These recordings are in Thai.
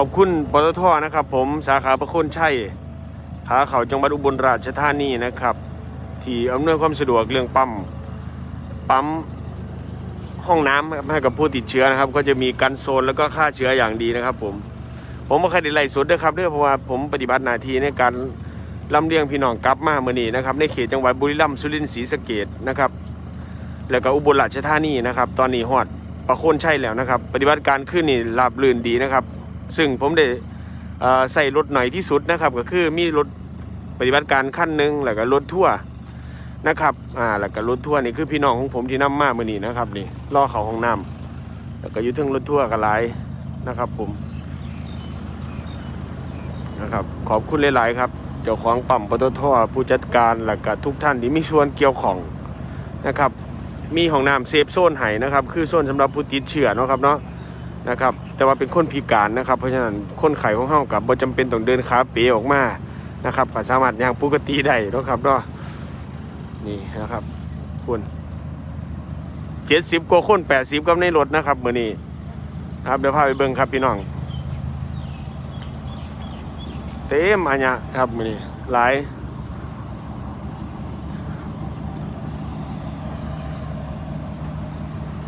ขอบคุณปตทนะครับ ผมสาขาประคุณชัยขาเขาจังหวัดอุบลราชธานีนะครับ ที่อำนวยความสะดวกเรื่องปั๊มปั๊มห้องน้ำให้กับผู้ติดเชื้อนะครับ ก็จะมีกันโซนแล้วก็ฆ่าเชื้ออย่างดีนะครับ ผม ผมไม่เคยได้ไล่สดด้วยครับเด้วยเพราะว่าผมปฏิบัติหน้าที่ในการลำเลียงพี่น้องกลับมาเมื่อนี้นะครับ ในเขตจังหวัดบุรีรัมย์สุรินทร์ศรีสะเกดนะครับ แล้วก็อุบลราชธานีนะครับ ตอนนี้ฮอดประโคนชัยแล้วนะครับ ปฏิบัติการขึ้นนี่ราบรื่นดีนะครับ ซึ่งผมได้ใส่รถหน่อยที่สุดนะครับ ก็คือมีรถปฏิบัติการขั้นหนึ่งแล้วก็รถทั่วร์นะครับ อ่า แล้วก็รถทั่วร์นี่คือพี่น้องของผมที่นำมาเมื่อนี้นะครับนี่ล่อเขาห้องน้ำแล้วก็อยู่เทึงรถทั่วร์กันหลายนะครับผมนะครับ ขอบคุณหลาย ๆ ครับ เจ้าของปั๊มปตทผู้จัดการแล้วก็ทุกท่านที่มีส่วนเกี่ยวข้องนะครับ มีห้องน้ำเซฟโซนให้นะครับ คือโซนสำหรับผู้ติดเชื้อเนาะครับเนาะ นะครับ แต่ว่าเป็นคนพิการนะครับ เพราะฉะนั้นคนไข้ของเฮากับบ่จำเป็นต้องเดินขาเป๋ออกมานะครับก็สามารถย่างปกติได้นะครับเนาะนี่นะครับคุณเจ็ดสิบกว่าคนแปดสิบกับในรถนะครับมือนี้นะครับเดี๋ยวพาไปเบิ่งครับพี่น้อง เต็มอันเนี้ยครับมือนี้หลาย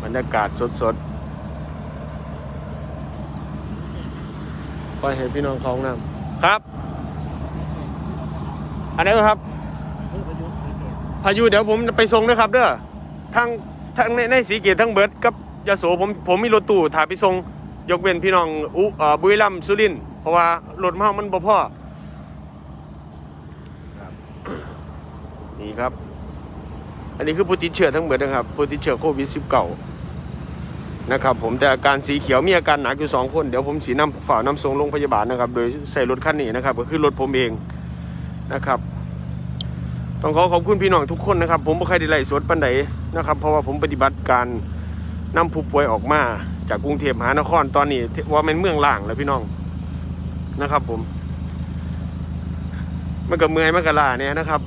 บรรยากาศสดๆ ปล่อยให้พี่น้องเขาห้องน้ำครับ อันนี้ครับ พายุเดี๋ยวผมจะไปส่งนะครับเด้อทั้งทั้งในในสีเกตทั้งเบิร์ดกับยาโสผมผมมีรถตู้ถ่ายไปส่งยกเว้นพี่น้องอุเอ่อบุรีรัมย์สุรินทร์เพราะว่ารถมามันบ่พอนี่ครับ อันนี้คือผู้ติดเชื้อทั้งหมดนะครับผู้ติดเชื้อโควิด -19 นะครับผมแต่อาการสีเขียวมีอาการหนักอยู่สองคน เดี๋ยวผมสีน้ำฝ่าน้ำส่งโรงพยาบาลนะครับ โดยใส่รถคันนี้นะครับ ก็คือรถผมเองนะครับ ต้องขอขอบคุณพี่น้องทุกคนนะครับ ผมไม่เคยได้ไล่สดปันใดนะครับ เพราะว่าผมปฏิบัติการนำผู้ป่วยออกมา จากกรุงเทพมหานครตอนนี้ว่าเป็นเมืองล่างแล้วพี่น้องนะครับผมมันก็เมื่อยมันก็ล้าเนี่ยนะครับ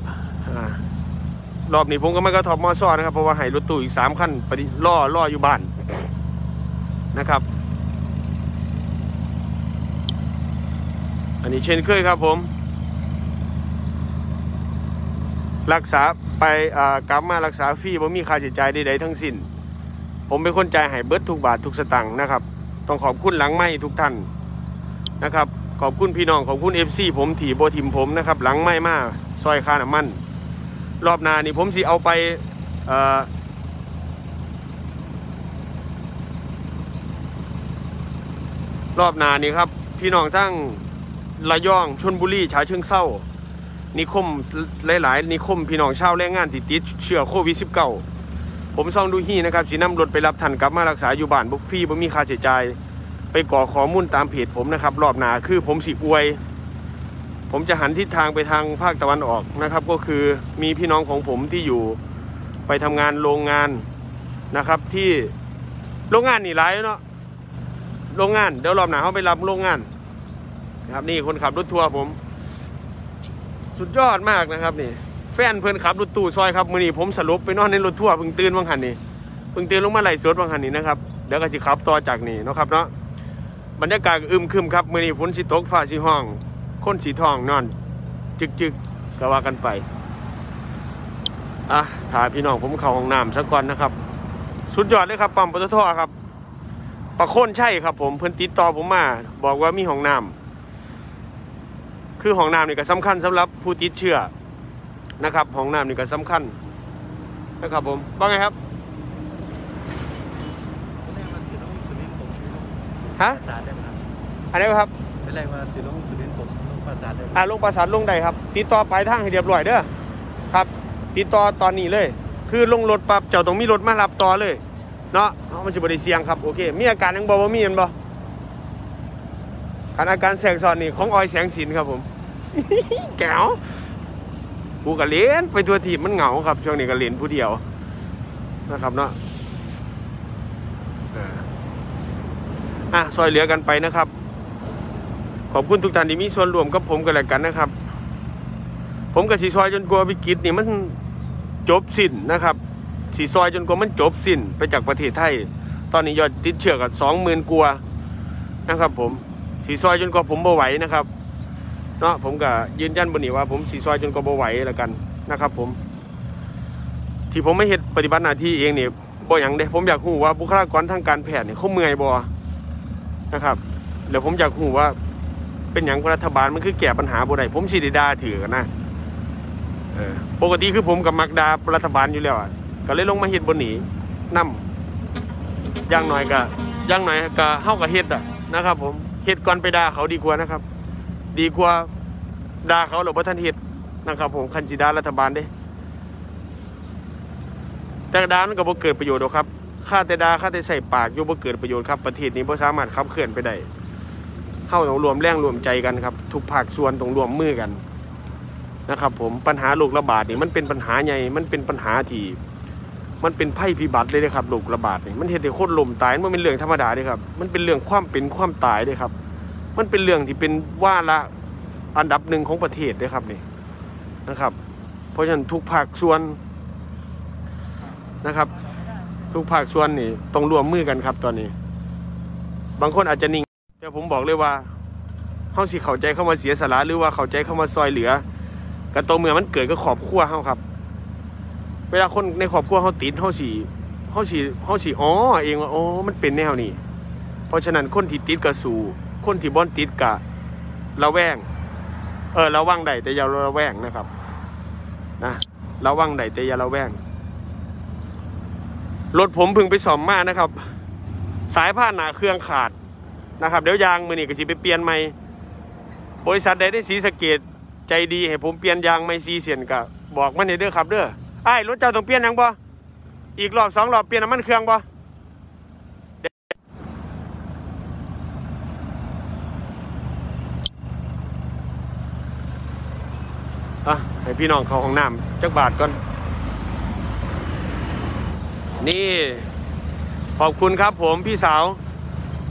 รอบนี้ผมก็ไม่กระทบมอซอนะครับเพราะว่าให้รถตู้อีกสามคันปฏิล่อล่ออยู่บ้าน นะครับ อันนี้เช่นเคยครับผม รักษาไปกลับมารักษาฟรีผมมีค่าใช้จ่ายใดๆทั้งสิ้น ผมเป็นคนจ่ายให้เบิดทุกบาททุกสตังค์นะครับ ต้องขอบคุณหลังไม่ทุกท่านนะครับ ขอบคุณพี่น้องขอบคุณเอฟซีผมถีโบทิมผมนะครับ หลังไม่มากซอยคาน้ำมัน รอบนานี่ผมสิเอาไปเอ่อ รอบหน้านี่ครับ พี่น้องทั้งระยองชนบุรีฉะเชิงเซานิคมหลาย ๆ นิคมพี่น้องชาวแรงงานที่ติดเชื้อโควิด -19 ผมซ่องดูฮีนะครับสีน้ำรถไปรับท่านกลับมารักษาอยู่บ้านบุฟฟี่บ่มีค่าใช้จ่ายไปก่อข้อมูลตามเพจผมนะครับ รอบหนาคือผมสิอวย ผมจะหันทิศทางไปทางภาคตะวันออกนะครับ ก็คือมีพี่น้องของผมที่อยู่ไปทำงานโรงงานนะครับที่โรงงานนี่หลายเนาะ โรงงาน เดี๋ยวรอบหน้าเขาไปรับโรงงานนะครับนี่คนขับรถทัวร์ผม สุดยอดมากนะครับนี่ แฟนเพื่อนขับรถตู้ซอยครับมือนี้ผมสรุปไปนอนในรถทัวร์เพิ่งตื่นบางหันนี่เพิ่งตื่นลงมาไหลฟ์สดบางหันนี่นะครับเดี๋ยวก็จะขับต่อจากนี่นะครับเนาะบรรยากาศอึมครึมครับมือนี้ฝนสิตกฟ้าสิห้องคนสีทองนอน จึกจึกก็ว่ากันไปอะถ่ายพี่น้องผมเข้าห้องน้ำสักก่อนนะครับ สุดยอดเลยครับปั๊มปตทครับ ประโคนใช่ครับผมเพิ่นติดต่อผมมา บอกว่ามีห้องน้ำคือห้องน้ำนี่ก็สำคัญสำหรับผู้ติดเชื้อนะครับห้องน้ำนี่ก็สำคัญนะครับผมว่าไงครับฮะประได้ไหมครับอันนี้ครับไม่ไรว่าสิลงสุรินทร์ผมลงประสาทได้ไหมอ่าลงประสานลงใดครับ ติดต่อปลายทางให้เรียบร้อยเด้อครับ ติดต่อตอนนี้เลย คือลงรถปั๊บเจ้าต้องมีรถมารับต่อเลย เนาะเอามันสิบริเสียงครับโอเค มีอาการยังบอกว่มีเห็นบ่การอาการแสงซ้อนนี่ของออยแสงสินครับผมแก้วกูก็เล่นไปทัวทีมมันเหงาครับ ช่วงนี้ก็เล่นผู้เดียวนะครับเนาะอะซอยเหลือกันไปนะครับ ขอบคุณทุกท่านที่มีส่วนร่วมกับผมกันแล้วกันนะครับ ผมกับสีซอยจนกลัววิกฤตนี่มันจบสิ้นนะครับ สีซอยจนกว่ามันจบสิ้นไปจากประเทศไทย ตอนนี้ยอดติดเชื้อกับสองหมื่นกว่านะครับ ผมสีซอยจนกว่าผมบ่ไหวนะครับเนาะผมก็ยืนยันบนนี้ว่า ผมสีซอยจนกว่าบ่ไหวแล้วกันนะครับ ผม ที่ผมไม่เฮ็ดปฏิบัติหน้าที่เองนี่บ่อย่างเด้ผมอยากรู้ว่าบุคลากรทางการแพทย์เนี่ยเขาเมื่อยบ่นะครับแล้วผมอยากรู้ว่า เป็นอย่างรัฐบาลมันคือแก้ปัญหาบ่ได้ผมสิด้ด่าถือกันนะเออปกติคือผมกับมักดารัฐบาลอยู่แล้วอะ ก็เลยลงมาเฮ็ดบนนี้นำอย่างหน้อยก็อย่างหน้อยก็เฮาก็เฮ็ดอะนะครับผมเฮ็ดก่อนไปด่าเขาดีกว่านะครับ ดีกว่าด่าเขาหรือว่าท่านเฮ็ดนะครับ ผมคันสิด่ารัฐบาลเด้ แต่ด่ามันก็บ่เกิดประโยชน์หรอกครับค่าแต่ด่าค่าแต่ใส่ปากอยู่บ่เกิดประโยชน์ครับประเทศนี้บ่สามารถขับเคลื่อนไปได้เฮาต้องรวมแรงรวมใจกันครับ ทุกภาคส่วนต้องรวมมือกันนะครับ ผมปัญหาโรคระบาดนี่มันเป็นปัญหาใหญ่มันเป็นปัญหาที่ มันเป็นภัยพิบัติเลยนะครับโรคระบาดนี่มันเฮ็ดให้คนล้มตายมันเป็นเรื่องธรรมดาเด้ครับ มันเป็นเรื่องความเป็นความตายเด้ครับ มันเป็นเรื่องที่เป็นว่าละอันดับหนึ่งของประเทศเด้ครับนี่นะครับ เพราะฉะนั้นทุกภาคส่วนนะครับ ทุกภาคส่วนนี่ต้องร่วมมือกันครับตอนนี้ บางคนอาจจะนิ่งแต่ผมบอกเลยว่าเฮาสิเข้าใจเข้ามาเสียสละหรือว่าเข้าใจเข้ามาซอยเหลือกันตัวเมือมันเกิดก็ขอบครัวเฮาครับ เวลาคนในครอบครัวเฮาติดเฮาสิเฮาสิเฮาสิอ๋อเองว่าอ๋อมันเป็นแนวนี้ เพราะฉะนั้นคนที่ติดก็สู่คนที่บ่อนติดกะระแวง เออระวังได้แต่อย่าระแวงนะครับนะระวังได้แต่อย่าระแวงรถผมพึ่งไปซ่อมมานะครับ สายผ้าหนาเครื่องขาดนะครับ เดี๋ยวยางมือนี่ก็สิไปเปลี่ยนใหม่บริษัทใดได้สีสเกตใจดีให้ผมเปลี่ยนยางไม่ซีเสียนกะบอกมันให้เด้อครับเด้อ ไอ้รถเจ้าต้องเปลี่ยนยังบ่อีกรอบสองรอบเปลี่ยนน้ำมันเครื่องบ่อะให้พี่น้องเขาห้องน้ำจักบาทก่อน นี่ ขอบคุณครับผมพี่สาว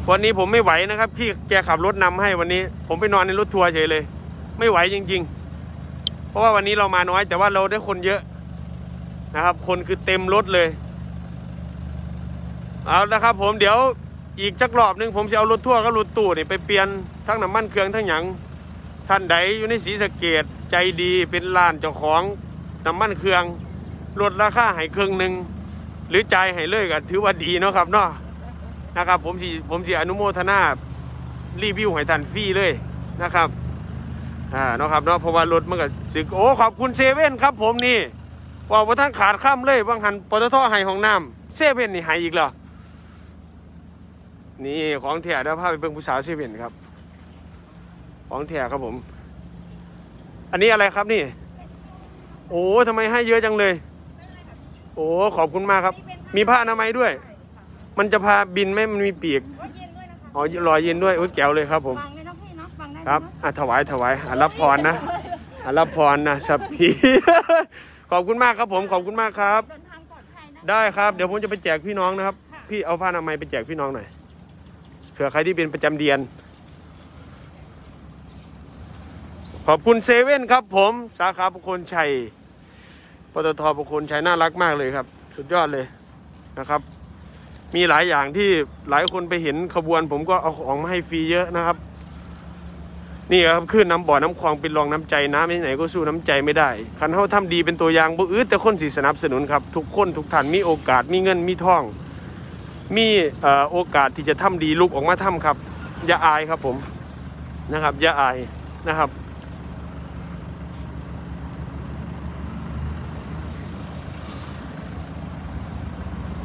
วันนี้ผมไม่ไหวนะครับ พี่แกขับรถนำให้วันนี้ ผมไปนอนในรถทัวร์เฉยเลย ไม่ไหวจริง ๆ เพราะว่าวันนี้เรามาน้อยแต่ว่าเราได้คนเยอะ นะครับ คนคือเต็มรถเลย เอาละครับ ผมเดี๋ยวอีกจักรอบหนึงผมจะเอารถทั่วกับรถตู้นี่ไปเปลี่ยนทั้งน้ำมันเครื่องทั้งหยังท่านใดอยู่ในสีสะเกดใจดีเป็นร้านเจ้าของน้ำมันเครื่องลดราคาให้เครื่องหนึ่งหรือใจให้เลยก็ถือว่าดีเนาะครับเนาะนะครับ ผมสิผมสิอนุโมทนารีวิวให้ทันฟรีเลยนะครับอ่าเนาะครับเนาะเพราะว่ารถมันก็สึกโอ้ขอบคุณเซเว่นครับผมนี่ ว่าว่าทั้งขาดข้ามเลยบางหันปตทให้ห้องน้ำเซเว่นนี่ให้อีกเหรอนี่ของแถเดี๋ยวพาไปเบิ่งผู้สาวเซเว่นครับ ของแถครับผม อันนี้อะไรครับนี่ โอ้ทำไมให้เยอะจังเลย โอ้ขอบคุณมากครับ มีผ้าอนามัยด้วย มันจะพาบินไหมมันมีปีกรถเย็นด้วยนะคะอ๋อรอยเย็นด้วยอุ้ยแก้วเลยครับผมฟังเลยนะพี่เนาะฟังได้ครับอะถวายถวายอะรับพรนะอะรับพรนะสัพพี ขอบคุณมากครับผมขอบคุณมากครับ เดินทางปลอดภัยนะได้ครับ เดี๋ยวผมจะไปแจกพี่น้องนะครับ พี่เอาผ้าอนามัยไปแจกพี่น้องหน่อยเผื่อใครที่เป็นประจำเดือน ขอบคุณเซเว่นครับผมสาขาประโคนชัยปตทประโคนชัยน่ารักมากเลยครับ สุดยอดเลยนะครับ มีหลายอย่างที่หลายคนไปเห็นขบวน ผมก็เอาของมาให้ฟรีเยอะนะครับ นี่ครับขึ้นน้ำบ่อน้ำคลองเป็นรองน้ำใจน้ำที่ไหนก็สู้น้ำใจไม่ได้คันเขาทำดีเป็นตัวอย่างบ่อื้อแต่คนสีสนับสนุนครับทุกคนทุกท่านมีโอกาสมีเงินมีทอง มีเอ่อโอกาสที่จะทำดีลุกออกมาทำครับ อย่าอายครับผมนะครับอย่าอายนะครับ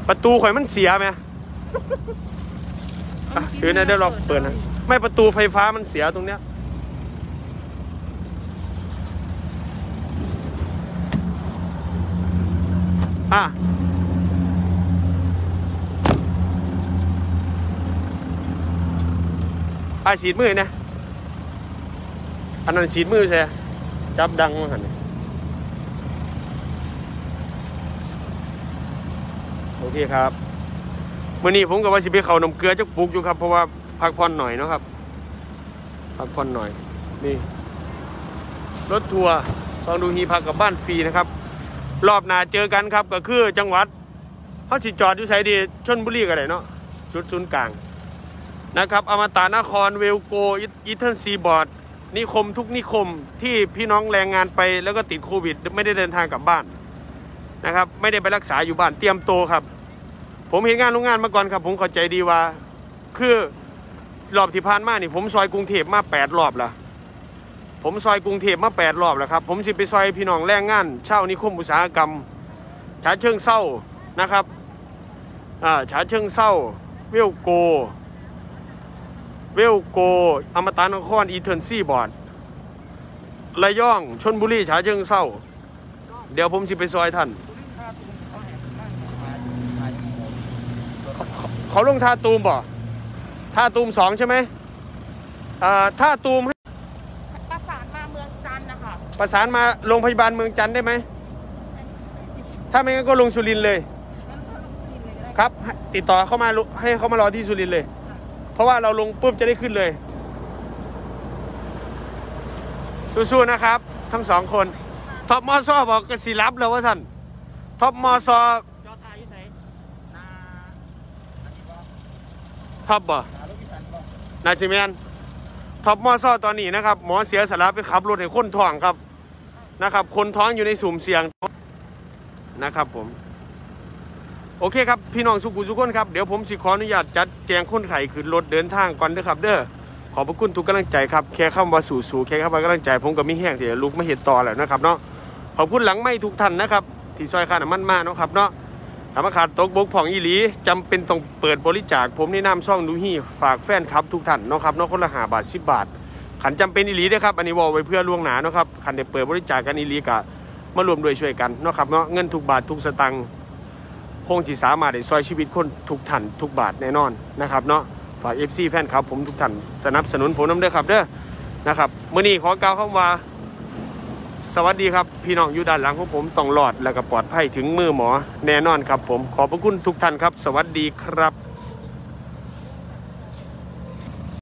ประตูข่อยมันเสียไหมอะเดี๋ยวนะเดี๋ยวเราเปิดนะ ไม่ประตูไฟฟ้ามันเสียตรงเนี้ย อะอะฉีดมือนะอันนั้นฉีดมือใช่จับดังมาหันนี่โอเคครับเมื่อนี้ผมกับว่าสิไปเขานมเกลือจักปลูกอยู่ครับ เพราะว่าพักผ่อนหน่อยนะครับ พักผ่อนหน่อย นี่ รถทัวร์ซองดูฮีพักกับบ้านฟรีนะครับ รอบหน้าเจอกันครับก็คือจังหวัดเขาสิจอดอยู่ไสดีชนบุรีกันเลยเนาะจุดศูนย์กลางนะครับอมตะนครเวลโกอีเทิร์นซีบอร์ดนิคมทุกนิคมที่พี่น้องแรงงานไปแล้วก็ติดโควิด ไม่ได้เดินทางกลับบ้านนะครับ ไม่ได้ไปรักษาอยู่บ้านเตรียมโตครับ ผมเห็นงานโรงงานมาก่อนครับ ผมเข้าใจดีว่า คือรอบที่ผ่านมานี่ผมซอยกรุงเทพมาแปดรอบแล้ว ผมซอยกรุงเทพมาแปดรอบแล้วครับ ผมสิไปซอยพี่น้องแรงงานเช่านิคมอุตสาหกรรมฉาเชิงเศร้านะครับอ่าฉาเชิงเศร้า เวลโก เวลโก อมตะนครอีเทิร์นซี่บอร์ดระยองชนบุรีฉาเชิงเศร้า เดี๋ยวผมสิไปซอยท่าน เขาลงท่าตูมบ่ท่าตูมสองใช่ไหมอ่าท่าตูม ประสานมาโรงพยาบาลเมืองจันทร์ได้ไหม ถ้าไม่งั้นก็ลงสุรินทร์เลยงั้นก็ลงสุรินทร์เลยก็ได้ครับ ติดต่อเข้ามาลุให้เขามารอที่สุรินทร์เลย เพราะว่าเราลงปุ๊บจะได้ขึ้นเลย สู้ๆนะครับ ทั้งสองคน ท็อปมอซอบอกกสิรับแล้วว่าสันท็อปมอซอจอทายที่ไหนนาอันนี้ว่าท็อปบ่นาลูกพิสันบอกนาจิเมนท็อปมอซอตอนนี้นะครับ หมอเสียสละไปขับรถให้คนท้องครับ นะครับ คนท้องอยู่ในสุ่มเสี่ยงนะครับผม โอเคครับ พี่น้องสุขุมทุกคนครับ เดี๋ยวผมสิขออนุญาตจัดแจงคนไข้ขึ้นรถเดินทางก่อนเด้อครับ เด้อขอบพระคุณทุกกำลังใจครับแค่คำว่าสู่สู่แค่คำว่ากำลังใจ ผมก็มีแห้งที่ลุกไมาเห็นต่อแล้วนะครับเนาะขอบคุณหลังไม่ทุกท่านนะครับที่ซอยค่าน้ำมันมาเนาะครับเนาะถามขาดตกบกผ่องอีหลีจำเป็นต้องเปิดบริจาค ผมในะนำซ่องดูฮี่ฝากแฟนครับทุกท่านเนาะครับเนาะคนละหาบาทสิบบาท ขันจำเป็นอีหลีเด้อครับอันนี้วอลไว้เพื่อล่วงหนาเนาะครับขันได้เปิดบริจาคกันอีหลีกะมารวมด้วยช่วยกันเนาะครับเนาะเงินทุกบาททุกสตังค์คงที่สามารถได้ซอยชีวิตคนทุกท่านทุกบาทแน่นอนนะครับเนาะฝาก FC แฟนครับผมทุกท่านสนับสนุนผมน้ำเด้อครับเด้อนะครับมื้อนี้ขอกล่าวคำว่า สวัสดีครับ พี่น้องอยู่ด้านหลังของผมต้องรอดและก็ปลอดภัยถึงมือหมอแน่นอนครับผมขอบพระคุณทุกท่านครับ สวัสดีครับ